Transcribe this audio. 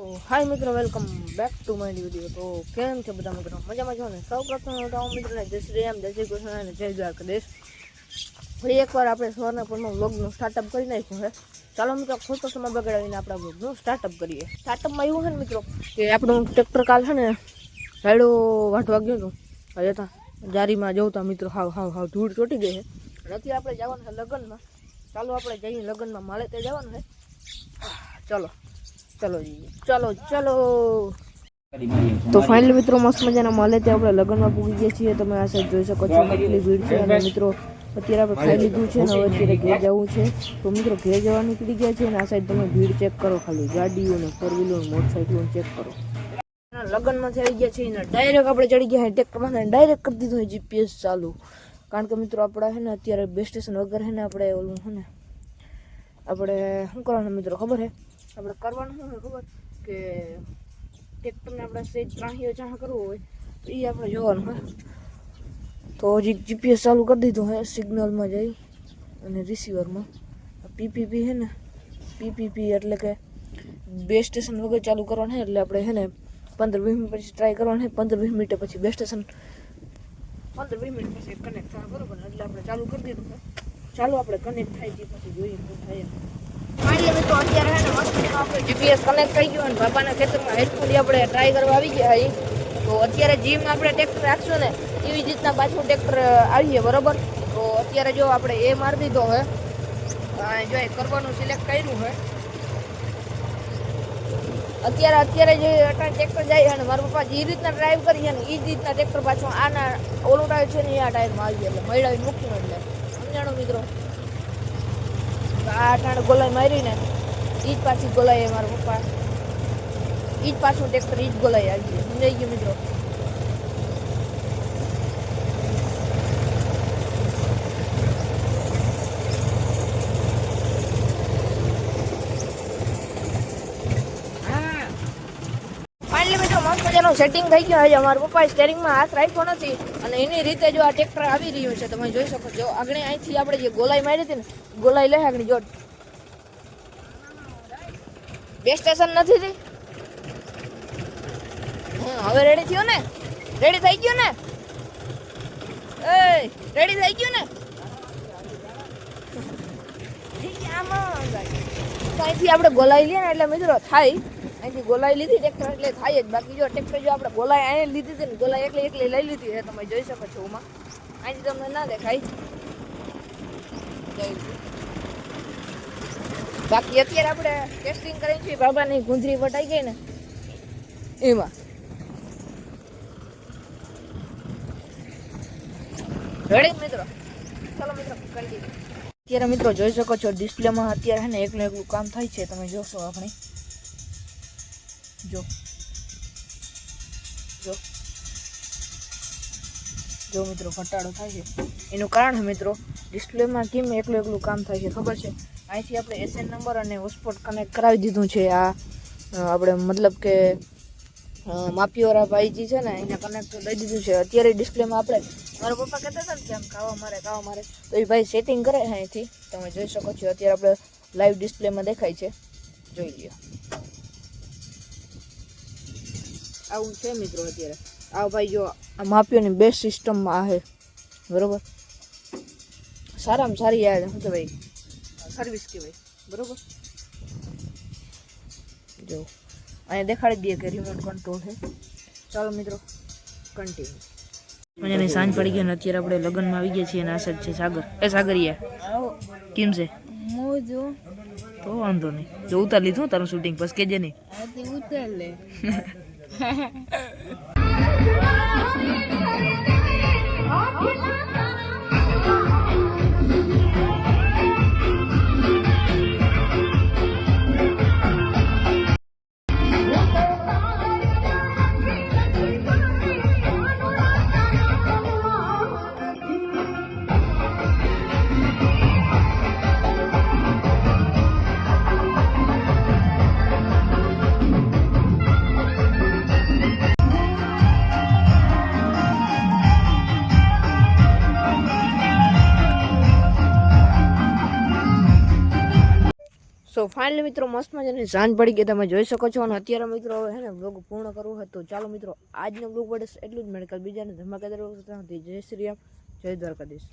હાય મિત્રો, welcome back to my video તો કેમ છે બધા મિત્રો? મજામાં છો ને? સૌ પ્રથમ તો મિત્રોને જય શ્રી રામ, જય શ્રી કૃષ્ણ અને જય દ્વારકાધીશ. ફરી એકવાર આપણે સવારના પૂરમાં વ્લોગનું સ્ટાર્ટઅપ કરી નાખ્યું છે ચાલો મિત્રો ખોટો સમય બગાડાવીને આપણા વ્લોગનું સ્ટાર્ટઅપ કરીએ. સ્ટાર્ટઅપમાં એવું છે ને મિત્રો, કે આપણું ટ્રેક્ટર કાલ છે ને રાયડો વાટવા ગયું હતું હવે હતા જારીમાં જવતા મિત્રો હાવ હાવ હાવ ધૂળ ચોટી ગઈ છે નથી આપણે જવાનું છે લગ્નમાં. ચાલો આપણે જઈએ લગ્નમાં. માલે તે જવાનું છે ચલો. ચલો ચલો ચલો. તો ફાઇનલ મિત્રો મસ્ત મજાના મળે તે આપણે લગ્નમાં પૂગી ગયા છીએ. તમે આ સાઈડ જોઈ શકો છો. કેટલી ભીડ છે. અને મિત્રો અત્યારે આપણે ખાઈ લીધું છે અને હવે અત્યારે ઘેર જવું છે. તો મિત્રો ઘેર જવા નીકળી ગયા છે અને આ સાઈડ તમે ભીડ ચેક કરો ખાલી. ગાડીઓ ને ફોર વ્હીલર મોટરસાઇકલો ચેક કરો. લગ્નમાં થઈ ગયા છે. ને ડાયરેક્ટ આપણે ચડી ગયા ટ્રેક્ટરમાં ડાયરેક્ટ કરી દીધું જીપીએસ ચાલુ. કારણ કે મિત્રો આપણા છે ને અત્યારે બે સ્ટેશન વગર છે ને આપણે ઓલું છે ને આપણે શું કરવાનું મિત્રો ખબર છે? આપણે કરવાનું શું હોય ખબર કે ટ્રેક્ટરને આપણે સેજ ત્રાહીઓ ચાહ કરવું હોય, તો એ આપણે જોવાનું હોય તો હજી જીપીએસ ચાલુ કરી દીધું હોય સિગ્નલમાં જઈ અને રિસીવરમાં પીપીપી છે ને પીપીપી એટલે કે બે સ્ટેશન વગર ચાલુ કરવાનું છે, એટલે આપણે છે ને પંદર વીસ મિનિટ પછી ટ્રાય કરવાનું છે, પંદર વીસ મિનિટ પછી બે સ્ટેશન પંદર વીસ મિનિટ પછી કનેક્ટ થાય, બરોબર ને? એટલે આપણે ચાલુ કરી દીધું છે ચાલો આપણે કનેક્ટ થાય છે પછી જોઈએ શું થાય એમ. ફાઇનલી મિત્રો, અત્યારે જીપીએસ કનેક્ટ થઈ ગયું અને બાપાના ખેતરમાં હેડફોન આપણે ટ્રાય કરવા આવી ગયા અહીં તો અત્યારે જીમ આપણે ટ્રેક્ટર રાખશું ને, એવી રીતના પાછું ટ્રેક્ટર આવીએ, બરોબર? તો અત્યારે જો આપણે એ મારી દીધો હોય જો એ કરવાનું સિલેક્ટ કર્યું હોય અત્યારે અત્યારે જે અટાણે ટ્રેક્ટર જાય અને મારા પપ્પા જે રીતના ડ્રાઈવ કરીએ ને એ જ રીતના ટ્રેક્ટર પાછું આના ઓલું ટાયર છે ને, એ આ ટાયરમાં આવી એટલે મળાવી મૂક્યું એટલે. સમજાણો મિત્રો? આ અટાણે ગોલાઈ મારીને એ પાછી ગોલાઈ મારા પપ્પા. એ જ પાછું ટ્રેક્ટર એ જ ગોલાઈ આવી ગયું સમજાઈ ગયું મિત્રો મજાનું સેટિંગ થઈ ગયું હજી અમારા પપ્પાએ સ્ટેરિંગમાં હાથ રાખ્યો નથી. અને એની રીતે જો આ ટ્રેક્ટર આવી રહ્યું છે, તમે જોઈ શકો છો. આગળ અહીંથી આપણે જે ગોલાઈ મારી હતી ને, ગોલાઈ લે આગળ, જો બે સ્ટેશન નથી થઈ હવે રેડી થયો ને? રેડી થઈ ગયો ને? એ રેડી થઈ ગયું ને? અહીંથી આપણે ગોલાઈ લઈએ ને એટલે મિત્રો થાય. અહીંથી ગોલાઈ લીધી ટ્રેક્ટર એટલે થાય જ. બાકી જો ટ્રેક્ટર જો આપણે ગોલાઈ અહીં લીધી હતી ને ગોલાઈ એકલી એકલી લઈ લીધી. છે તમે જોઈ શકો છો ઉમાં અહીંથી તમને ના દેખાય. જય. બાકી અત્યારે આપણે ટેસ્ટિંગ કરીને છીએ, બાબાની ગુંજરી વટાઈ ગઈ ને, એમાં. રેડી મિત્રો? ચલો મિત્રો, કરી દીધું અત્યારે મિત્રો જોઈ શકો છો, ડિસ્પ્લેમાં અત્યારે હે ને એકલું એકલું કામ થાય છે, તમે જોશો આપણે. જો. જો. જો મિત્રો ઘટાડો થાય છે. એનું કારણ મિત્રો, ડિસ્પ્લેમાં કેમ એકલું એકલું કામ થાય છે, ખબર છે? અહીંથી આપણે એસએન નંબર અને હોટસ્પોટ કનેક્ટ કરાવી દીધું છે આ આપણે મતલબ કે માપીવાળા ભાઈજી છે ને, એને કનેક્ટ કરી દીધું છે. અત્યારે ડિસ્પ્લેમાં આપણે, મારા પપ્પા કહેતા હતા ને કે આમ ખાવા મારે ખાવા મારે. તો એ ભાઈ સેટિંગ કરે અહીંથી. તમે જોઈ શકો છો, અત્યારે આપણે લાઈવ ડિસ્પ્લેમાં દેખાય છે. જોઈ લ્યો. આવું છે મિત્રો અત્યારે. આ ભાઈ જો આ માપીઓની બેસ્ટ સિસ્ટમમાં છે. બરોબર? સારામાં સારી આ, શું કહેવાય સર્વિસ કહેવાય. બરોબર? જો અહીંયા દેખાડી દઈએ કે રિમોટ કંટ્રોલ છે. ચાલો મિત્રો કન્ટિન્યુ મજાની સાંજ પડી ગઈ અને અત્યારે આપણે લગ્નમાં આવી ગયા છીએ અને આશા છે સાગર. એ સાગરિયા કેમ છે? મોજો તો વાંધો નહીં. જો ઉતાર લીધું તારું શૂટિંગ બસ કેજે નહીં. ઉતાર લે. સો ફાઇનલી મિત્રો મસ્ત મજાની સાંજ પડી ગઈ, તમે જોઈ શકો છો. અને અત્યારે મિત્રો, હવે હે ને બ્લોગ પૂર્ણ કરવું હોય તો ચાલો મિત્રો, આજનો બ્લોગ પડે એટલું જ મેડિકલ બીજાને ધમાકેદાર જય શ્રી રામ, જય દ્વારકાધીશ.